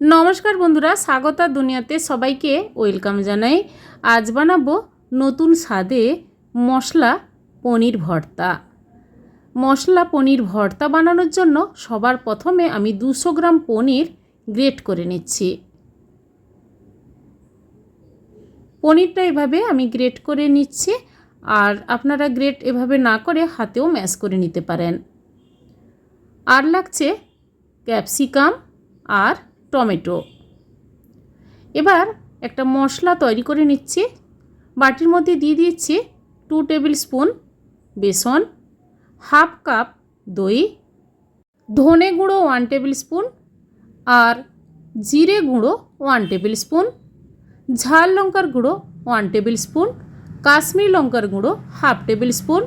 নমস্কার বন্ধুরা, স্বাগতা দুনিয়াতে সবাইকে ওয়েলকাম জানাই। আজ বানাবো নতুন স্বাদে মশলা পনির ভর্তা। মশলা পনির ভর্তা বানানোর জন্য সবার প্রথমে আমি দুশো গ্রাম পনির গ্রেট করে নিচ্ছি। পনিরটা এভাবে আমি গ্রেট করে নিচ্ছি আর আপনারা গ্রেট এভাবে না করে হাতেও ম্যাশ করে নিতে পারেন। আর লাগছে ক্যাপসিকাম আর টমেটো। এবার একটা মশলা তৈরি করে নিচ্ছি। বাটির মধ্যে দিয়ে দিচ্ছি টু টেবিল স্পুন বেসন হাফ কাপ দই, ধনে গুঁড়ো ওয়ান টেবিল স্পুন আর জিরে গুঁড়ো ওয়ান টেবিল স্পুন ঝাল লঙ্কার গুঁড়ো ওয়ান টেবিল স্পুন কাশ্মীর লঙ্কার গুঁড়ো হাফ টেবিল স্পুন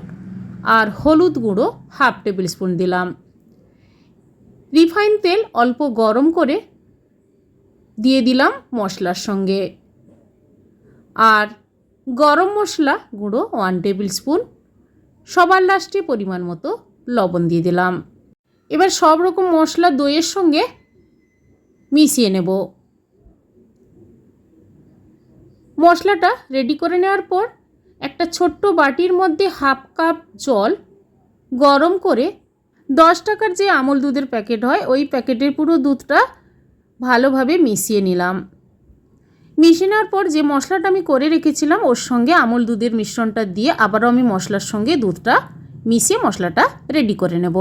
আর হলুদ গুঁড়ো হাফ টেবিল স্পুন দিলাম। রিফাইন তেল অল্প গরম করে দিয়ে দিলাম মশলার সঙ্গে। আর গরম মশলা গুঁড়ো ওয়ান টেবিল স্পুন সবার লাস্টে পরিমাণ মতো লবণ দিয়ে দিলাম। এবার সব রকম মশলা দইয়ের সঙ্গে মিশিয়ে নেব। মশলাটা রেডি করে নেওয়ার পর একটা ছোট্ট বাটির মধ্যে হাফ কাপ জল গরম করে দশ টাকার যে আমল দুধের প্যাকেট হয়, ওই প্যাকেটের পুরো দুধটা ভালোভাবে মিশিয়ে নিলাম। মিশিয়ে নেওয়ার পর যে মশলাটা আমি করে রেখেছিলাম, ওর সঙ্গে আমল দুধের মিশ্রণটা দিয়ে আবারও আমি মশলার সঙ্গে দুধটা মিশিয়ে মশলাটা রেডি করে নেব।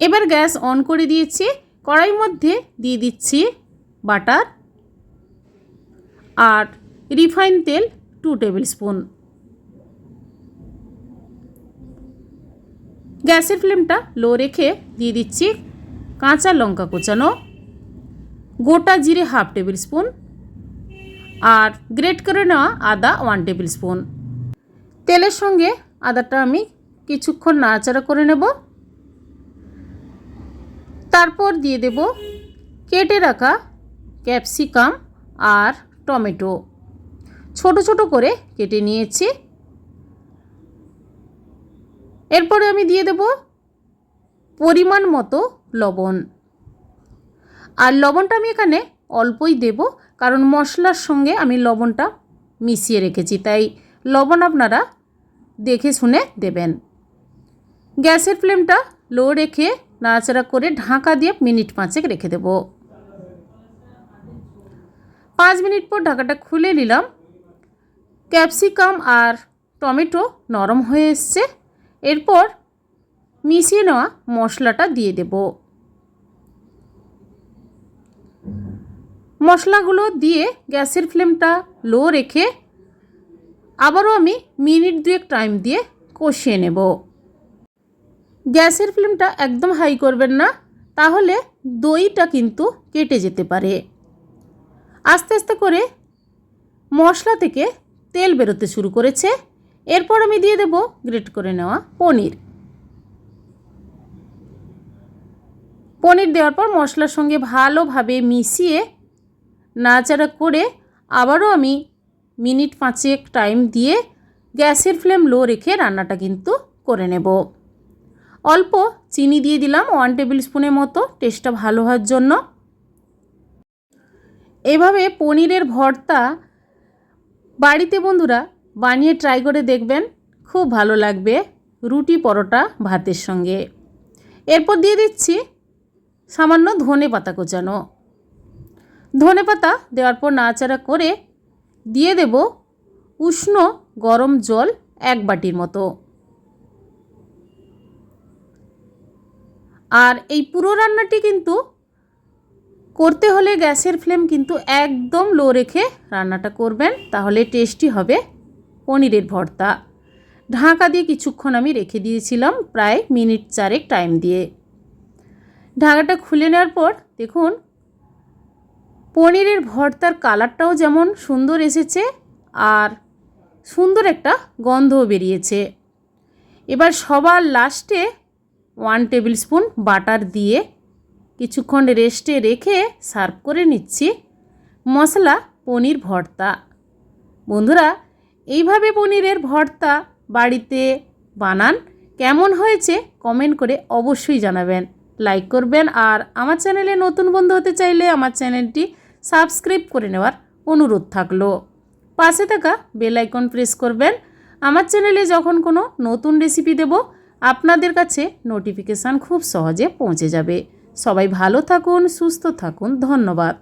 এবার গ্যাস অন করে দিয়েছি। কড়াই মধ্যে দিয়ে দিচ্ছি বাটার আর রিফাইন তেল টু টেবিল স্পুন গ্যাসের ফ্লেমটা লো রেখে দিয়ে দিচ্ছি কাঁচা লঙ্কা কোচানো, গোটা জিরে হাফ টেবিল স্পুন আর গ্রেট করে নেওয়া আদা ওয়ান টেবিল স্পুন। তেলের সঙ্গে আদাটা আমি কিছুক্ষণ নাড়াচাড়া করে নেব। তারপর দিয়ে দেব কেটে রাখা ক্যাপসিকাম আর টমেটো। ছোট ছোট করে কেটে নিয়েছি। এরপরে আমি দিয়ে দেব পরিমাণ মতো লবণ। আর লবণটা আমি এখানে অল্পই দেব, কারণ মশলার সঙ্গে আমি লবণটা মিশিয়ে রেখেছি, তাই লবণ আপনারা দেখে শুনে দেবেন। গ্যাসের ফ্লেমটা লো রেখে নাড়াচাড়া করে ঢাকা দিয়ে মিনিট পাঁচেক রেখে দেব। পাঁচ মিনিট পর ঢাকাটা খুলে নিলাম। ক্যাপসিকাম আর টমেটো নরম হয়ে এসছে। এরপর মিশিয়ে নেওয়া মশলাটা দিয়ে দেব। মশলাগুলো দিয়ে গ্যাসের ফ্লেমটা লো রেখে আবারও আমি মিনিট দুয়েক টাইম দিয়ে কষিয়ে নেব। গ্যাসের ফ্লেমটা একদম হাই করবেন না, তাহলে দইটা কিন্তু কেটে যেতে পারে। আস্তে আস্তে করে মশলা থেকে তেল বেরোতে শুরু করেছে। এরপর আমি দিয়ে দেব গ্রেট করে নেওয়া পনির। পনির দেওয়ার পর মশলার সঙ্গে ভালোভাবে মিশিয়ে নাড়াচাড়া করে আবারও আমি মিনিট পাঁচেক টাইম দিয়ে গ্যাসের ফ্লেম লো রেখে রান্নাটা কিন্তু করে নেব। অল্প চিনি দিয়ে দিলাম ওয়ান টেবিল স্পুনের মতো, টেস্টটা ভালো হওয়ার জন্য। এভাবে পনিরের ভর্তা বাড়িতে বন্ধুরা বানিয়ে ট্রাই করে দেখবেন, খুব ভালো লাগবে রুটি পরোটা ভাতের সঙ্গে। এরপর দিয়ে দিচ্ছি সামান্য ধনে পাতা কোচানো। ধনে পাতা দেওয়ার পর নাড়াচাড়া করে দিয়ে দেব উষ্ণ গরম জল এক বাটির মতো। আর এই পুরো রান্নাটি কিন্তু করতে হলে গ্যাসের ফ্লেম কিন্তু একদম লো রেখে রান্নাটা করবেন, তাহলে টেস্টি হবে পনিরের ভর্তা। ঢাকা দিয়ে কিছুক্ষণ আমি রেখে দিয়েছিলাম প্রায় মিনিট চারেক টাইম দিয়ে। ঢাকাটা খুলে নেওয়ার পর দেখুন, পনিরের ভর্তার কালারটাও যেমন সুন্দর এসেছে আর সুন্দর একটা গন্ধও বেরিয়েছে। এবার সবার লাস্টে ওয়ান টেবিল স্পুন বাটার দিয়ে কিছুক্ষণ রেস্টে রেখে সার্ভ করে নিচ্ছি মশলা পনির ভর্তা। বন্ধুরা এইভাবে পনিরের ভর্তা বাড়িতে বানান। কেমন হয়েছে কমেন্ট করে অবশ্যই জানাবেন। লাইক করবেন আর আমার চ্যানেলে নতুন বন্ধু হতে চাইলে আমার চ্যানেলটি সাবস্ক্রাইব করে নেওয়ার অনুরোধ থাকল। পাশে থাকা বেল আইকন প্রেস করবেন। আমার চ্যানেলে যখন কোনো নতুন রেসিপি দেব, আপনাদের কাছে নোটিফিকেশান খুব সহজে পৌঁছে যাবে। সবাই ভালো থাকুন, সুস্থ থাকুন। ধন্যবাদ।